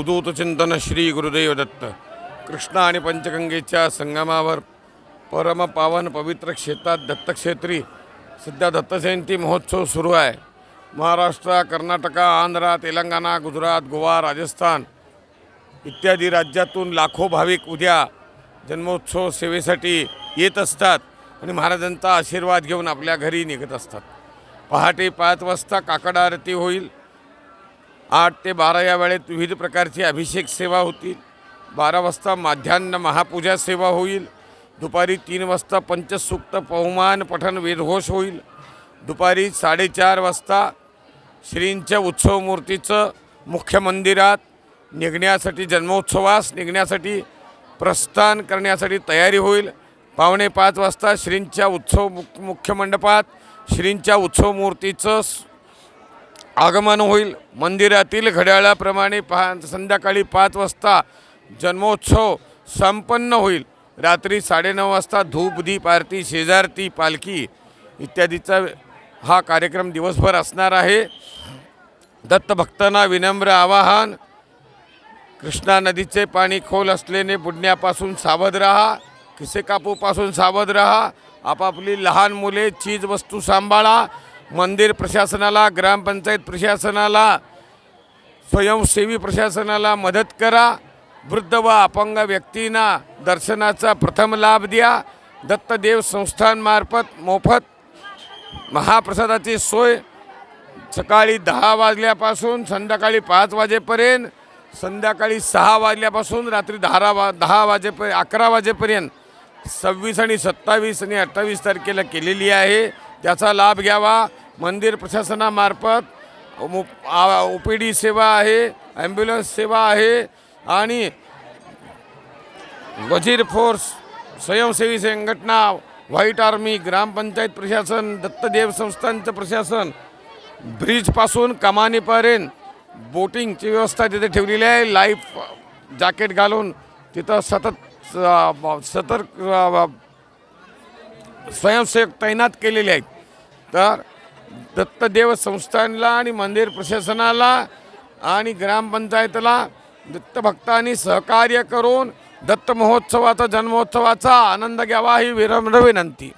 अवधूत चिंतन श्री गुरुदेव दत्त। कृष्णा आणि पंचगंगेच्या संगमावर परम पावन पवित्र क्षेत्रात दत्तक्षेत्री सध्या दत्तजयंती महोत्सव सुरू आहे. महाराष्ट्र कर्नाटका आंध्रा तेलंगणा गुजरात गोवा राजस्थान इत्यादी राज्यातून लाखो भाविक उद्या जन्मोत्सव सेवेसाठी येत असतात आणि महाराजांचा आशीर्वाद घेऊन आपल्या घरी निघत असतात. पहाटे पाच वाजता काकड आरती होईल. आठ ते बारा या वेळेत विविध प्रकारची अभिषेक सेवा होतील. बारा वाजता माध्यान्ह महापूजा सेवा होईल. दुपारी तीन वाजता पंचसूक्त पवमान पठण वेदघोष होईल. दुपारी साडेचार वाजता श्रींच्या उत्सव मूर्तीचं मुख्य मंदिरात निघण्यासाठी जन्मोत्सवास निघण्यासाठी प्रस्थान करण्यासाठी तयारी होईल. पावणे पाच वाजता श्रींच्या उत्सव मुख्य मंडपात श्रींच्या उत्सव मूर्तीचं आगमन होईल. मंदिरातील घड्याळाप्रमाणे पहा संध्याकाळी पाच वाजता जन्मोत्सव संपन्न होईल. रात्री साडेनऊ वाजता धूप दीप आरती शेजारती पालखी इत्यादीचा हा कार्यक्रम दिवसभर असणार आहे. दत्तभक्तांना विनम्र आवाहन. कृष्णा नदीचे पाणी खोल असल्याने बुडण्यापासून सावध राहा. खिसे कापूपासून सावध राहा. आपापली लहान मुले चीज वस्तू सांभाळा. मंदिर प्रशासनाला ग्रामपंचायत प्रशासनाला स्वयंसेवी प्रशासनाला मदत करा. वृद्ध व अपंग व्यक्तींना दर्शनाचा प्रथम लाभ द्या. दत्तदेव संस्थांमार्फत मोफत महाप्रसादाची सोय सकाळी दहा वाजल्यापासून संध्याकाळी पाच वाजेपर्यंत संध्याकाळी सहा वाजल्यापासून रात्री दहा वा दहा वाजेपर्यंत अकरा वाजेपर्यंत सव्वीस आणि सत्तावीस आणि अठ्ठावीस तारखेला केलेली आहे. त्याचा लाभ घ्यावा. मंदिर प्रशासनामार्फत ओ पी डी सेवा आहे ॲम्ब्युलन्स सेवा आहे आणि वजीर फोर्स स्वयंसेवी संघटना व्हाईट आर्मी ग्रामपंचायत प्रशासन दत्तदेव संस्थांचं प्रशासन ब्रिजपासून कमानीपर्यंत बोटिंगची व्यवस्था तिथे ठेवलेली आहे. लाईफ जॅकेट घालून तिथं सतत सतर्क स्वयंसेवक तैनात केलेले आहेत. तर दत्तदेव संस्थानला आणि मंदिर प्रशासनाला आणि ग्रामपंचायतीला दत्तभक्तांनी सहकार्य करून दत्त महोत्सवाचा जन्मोत्सवाचा आनंद घ्यावा ही विनम्र विनंती.